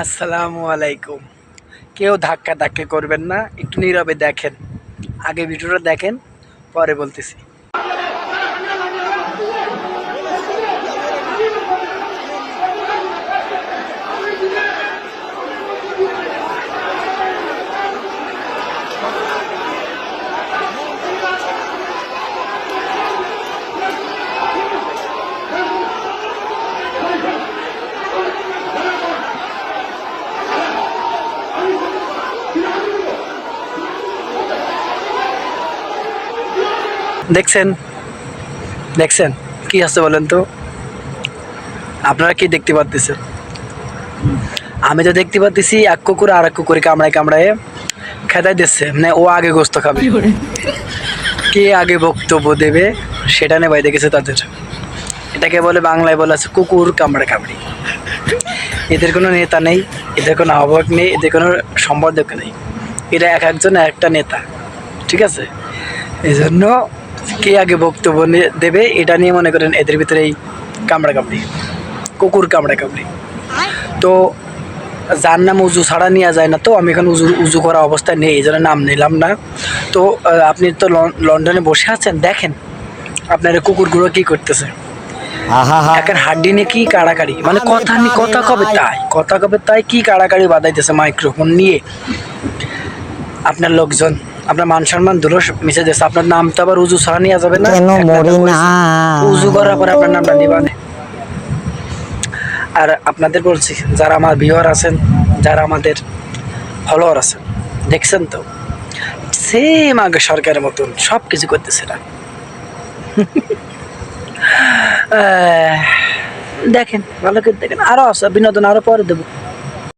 আসসালামু আলাইকুম। কেউ ধাক্কা ধাক্কা করবেন না, একটু নীরবে দেখেন। আগে ভিডিওটা দেখেন, পরে বলতেছি। দেখছেন? দেখছেন? কি আছে বলেন তো? আপনারা কি দেখতে পাচ্ছেন আমি তো দেখতে পাচ্ছি এক কুকুর আর এক কুকুরে কামড়ায় কামড়ায় খেদাই দিচ্ছে। মানে ও আগে গোস্ত খাবে। কে আগে বক্তব্য দেবে সেটা নেই ভাই গেছে তাদের। এটাকে বলে বাংলায় বলা আছে কুকুর কামড়ে কামড়ি। এদের কোনো নেতা নেই এদের কোনো আহ্বায়ক নেই এদের কোনো সম্পাদক নেই। এরা এক একজন একটা নেতা। ঠিক আছে? এই জন্য কে আগে বক্তব্য দেবে এটা নিয়ে মনে করেন এদের ভিতরে কামড়া কামড়ি কুকুর কামড়া কামড়ি। তো যার নাম উজু ছাড়া নেওয়া যায় না তো আমি এখন উজু উজু করা অবস্থায় নেই এই জন্য নাম নিলাম না। তো আপনি তো লন- লন্ডনে বসে আছেন দেখেন আপনার কুকুরগুলো কি করতেছে। এখন হাড্ডি নিয়ে কি কাড়াকাড়ি মানে কথা কথা কবে তাই কথা কবে তাই কি কাড়াকাড়ি বাদাইতেছে মাইক্রোফোন নিয়ে। আপনার লোকজন আপনার মান সম্মান ধুলো মিশে দিয়েছে আপনার নাম তো আবার উজু ছাড়া নেওয়া যাবে না। কেন মরি না? উজু করার পরে আপনার নামটা নিবানে আর আপনাদের বলছি যারা আমার ভিউয়ার আছেন যারা আমাদের ফলোয়ার আছেন দেখছেন তো সেম আগে সরকারের মতন সব কিছু করতেছে না। দেখেন ভালো করে দেখেন। আরও আছে বিনোদন আরও পরে দেবো।